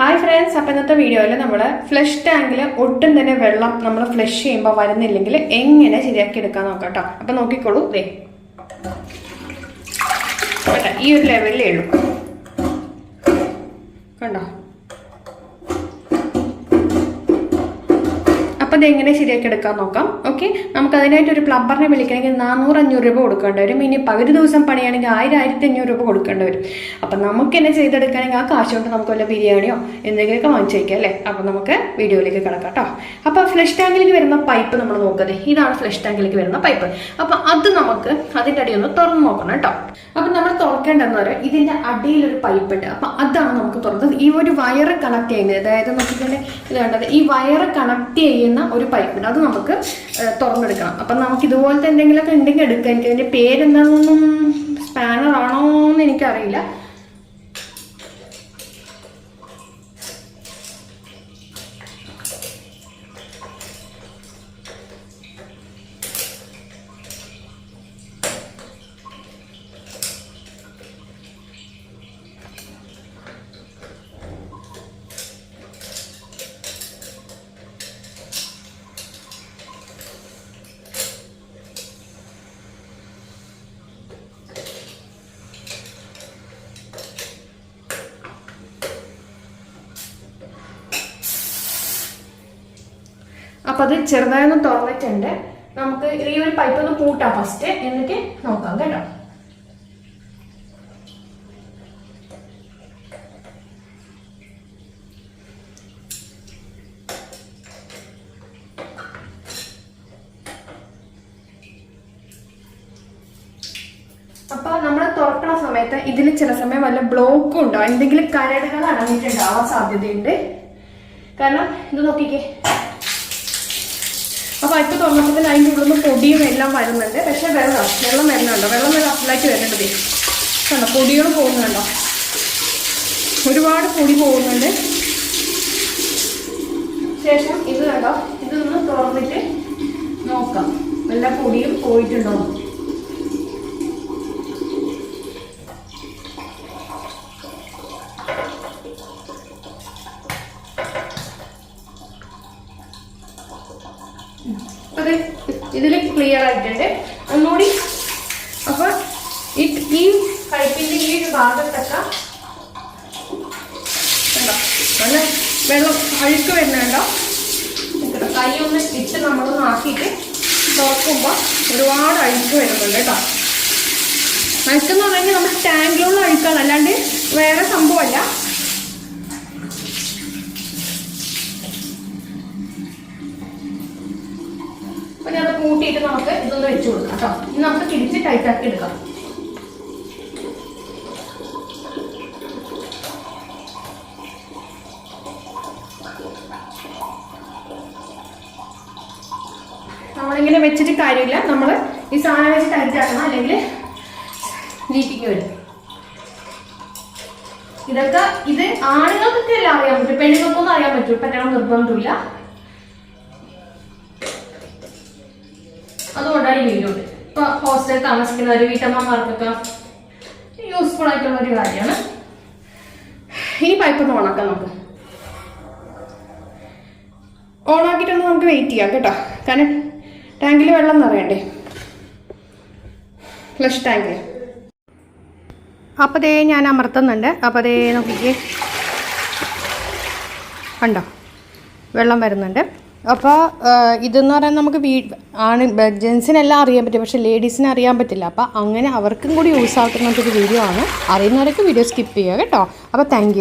Hi friends അപ്പം ഇന്നത്തെ വീഡിയോയിൽ നമ്മൾ ഫ്ലഷ് ടാങ്കിൽ ഒട്ടും തന്നെ വെള്ളം നമ്മൾ ഫ്ലഷ് ചെയ്യുമ്പോൾ വരുന്നില്ലെങ്കിൽ എങ്ങനെ ശരിയാക്കി എടുക്കാൻ നോക്കാം കേട്ടോ അപ്പം നോക്കിക്കോളൂ ദേ. ഈ ഒരു ലെവലിലേ ഉള്ളൂ. കണ്ടോ? അപ്പം ഇതെങ്ങനെ ശരിയാക്കി എടുക്കാൻ നോക്കാം. ഓക്കെ നമുക്ക് അതിനായിട്ട് ഒരു പ്ലംബറിനെ വിളിക്കണമെങ്കിൽ നാനൂറ് അഞ്ഞൂറ് രൂപ കൊടുക്കേണ്ടി വരും. ഇനി പകുതി ദിവസം പണിയാണെങ്കിൽ ആയിരം ആയിരത്തി അഞ്ഞൂറ് രൂപ കൊടുക്കേണ്ടി വരും. അപ്പം നമുക്ക് തന്നെ ചെയ്തെടുക്കുകയാണെങ്കിൽ ആ കാശ് കൊണ്ട് നമുക്ക് വല്ല ബിരിയാണിയോ എന്തെങ്കിലുമൊക്കെ വാങ്ങിച്ചു വയ്ക്കാം അല്ലേ? അപ്പം നമുക്ക് വീഡിയോയിലേക്ക് കിടക്കാം കേട്ടോ. അപ്പോൾ ഫ്ലഷ് ടാങ്കിലേക്ക് വരുന്ന പൈപ്പ് നമ്മൾ നോക്കുന്നത് ഇതാണ് ഫ്ലഷ് ടാങ്കിലേക്ക് വരുന്ന പൈപ്പ് അപ്പം അത് നമുക്ക് അതിന്റെ അടിയൊന്ന് തുറന്ന് നോക്കണം കേട്ടോ. അപ്പം നമ്മൾ തുറക്കേണ്ടതെന്ന് പറയാം ഇതിന്റെ അടിയിലൊരു പൈപ്പ് ഉണ്ട് അപ്പം അതാണ് നമുക്ക് തുറന്നത്. ഈ ഒരു വയറ് കണക്ട് ചെയ്യുന്നത്. അതായത് നോക്കിക്കഴിഞ്ഞാൽ ഇത് കണ്ടത്. ഈ വയറ് കണക്ട് ചെയ്യുന്ന ഒരു പൈപ്പ് ഉണ്ട് അത് നമുക്ക് തുറന്നെടുക്കണം. അപ്പം നമുക്ക് ഇതുപോലത്തെ എന്തെങ്കിലുമൊക്കെ ഉണ്ടെങ്കിൽ എടുക്കാം. എനിക്ക് അതിന്റെ പേരെന്താണെന്നൊന്നും സ്പാനർ ആണോ എന്ന് എനിക്കറിയില്ല. അപ്പം അത് ചെറുതായൊന്ന് തുറന്നിട്ടുണ്ട്. നമുക്ക് ഈ ഒരു പൈപ്പ് ഒന്ന് പൂട്ടാം ഫസ്റ്റ് എന്നിട്ട് നോക്കാം കേട്ടോ. അപ്പൊ നമ്മൾ തുറക്കണ സമയത്ത് ഇതിൽ ചില സമയം വല്ല ബ്ലോക്കും ഉണ്ടോ? എന്തെങ്കിലും കരടുകൾ അടങ്ങിയിട്ടുണ്ടാവാൻ സാധ്യതയുണ്ട്. കാരണം ഇത് നോക്കിക്കേ. അപ്പൊ ഇപ്പൊ തുറന്നപ്പോൾ അതിന്റെ ഉള്ളിൽ നിന്ന് പൊടിയും എല്ലാം വരുന്നുണ്ട്. പക്ഷെ വെള്ളം വെള്ളം വരുന്നുണ്ടോ? വെള്ളം വരെ അഫ്ലായിട്ട് വരുന്നുണ്ട് കണ്ടോ? പൊടികൾ പോകുന്നുണ്ടോ? ഒരുപാട് പൊടി പോകുന്നുണ്ട്. ശേഷം ഇത് കണ്ടോ? ഇതൊന്ന് തുറന്നിട്ട് നോക്കാം. എല്ലാ പൊടിയും പോയിട്ടുണ്ടോ? അത് ഇതിൽ ക്ലിയർ ആയിട്ടുണ്ട്. ഒന്നുകൂടി അപ്പൊ ഈ പൈപ്പിന്റെ ഈ ഒരു ഭാഗത്തൊക്കെ നല്ല വെള്ളം അഴുക്ക് വരുന്നുണ്ടോ? കൈ ഒന്ന് ഇട്ട് നമ്മളൊന്ന് ആക്കിയിട്ട് തുറക്കുമ്പോൾ ഒരുപാട് അഴുക്ക് വരുന്നുണ്ട് കേട്ടോ. അഴുക്കെന്ന് പറഞ്ഞാൽ നമ്മൾ ടാങ്കിലുള്ള അഴുക്കാണ്. അല്ലാണ്ട് വേറെ സംഭവമല്ല അപ്പൊ ഞാൻ അത് കൂട്ടിയിട്ട് നമുക്ക് ഇതൊന്ന് വെച്ചു കൊടുക്കാം കേട്ടോ. ഇനി നമുക്ക് തിരിച്ച് ടൈറ്റാക്കി എടുക്കാം. നമ്മളിങ്ങനെ വെച്ചിട്ട് കാര്യമില്ല. നമ്മൾ ഈ സാധനം വെച്ച് ടൈറ്റാക്കണം അല്ലെങ്കിൽ ലീക്കിങ് വരും. ഇതൊക്കെ ഇത് ആണുങ്ങൾക്കൊക്കെ എല്ലാം അറിയാൻ പറ്റും? പെണ്ണുങ്ങൾക്കൊന്നും അറിയാൻ പറ്റും. പറ്റണം നിർബന്ധമില്ല. അതുകൊണ്ടാണ് വീടുണ്ട് ഇപ്പൊ ഹോസ്റ്റലിൽ താമസിക്കുന്നവർ വീട്ടമ്മമാർക്കൊക്കെ യൂസ്ഫുൾ ആയിട്ടുള്ള ഒരു കാര്യമാണ്. ഈ പൈപ്പ് ഒന്ന് ഓണാക്കാം നമുക്ക്. ഓണാക്കിയിട്ടൊന്ന് നമുക്ക് വെയിറ്റ് ചെയ്യാം കേട്ടോ. കാരണം ടാങ്കിൽ വെള്ളം നിറയണ്ടേ? ഫ്ലഷ് ടാങ്കിൽ അപ്പൊ ദേ ഞാൻ അമർത്തുന്നുണ്ട്. അപ്പൊ ദേ നോക്കിക്കേ. കണ്ടോ? വെള്ളം വരുന്നുണ്ട്. അപ്പോൾ ഇതെന്ന് പറയാൻ നമുക്ക് വീ ആണ് ജെൻസിനെല്ലാം അറിയാൻ പറ്റും പക്ഷേ ലേഡീസിന് അറിയാൻ പറ്റില്ല. അപ്പോൾ അങ്ങനെ അവർക്കും കൂടി യൂസ് ആക്കുന്ന ഒരു വീഡിയോ ആണ്. അറിയുന്നവരൊക്കെ വീഡിയോ സ്കിപ്പ് ചെയ്യുക കേട്ടോ. അപ്പോൾ താങ്ക്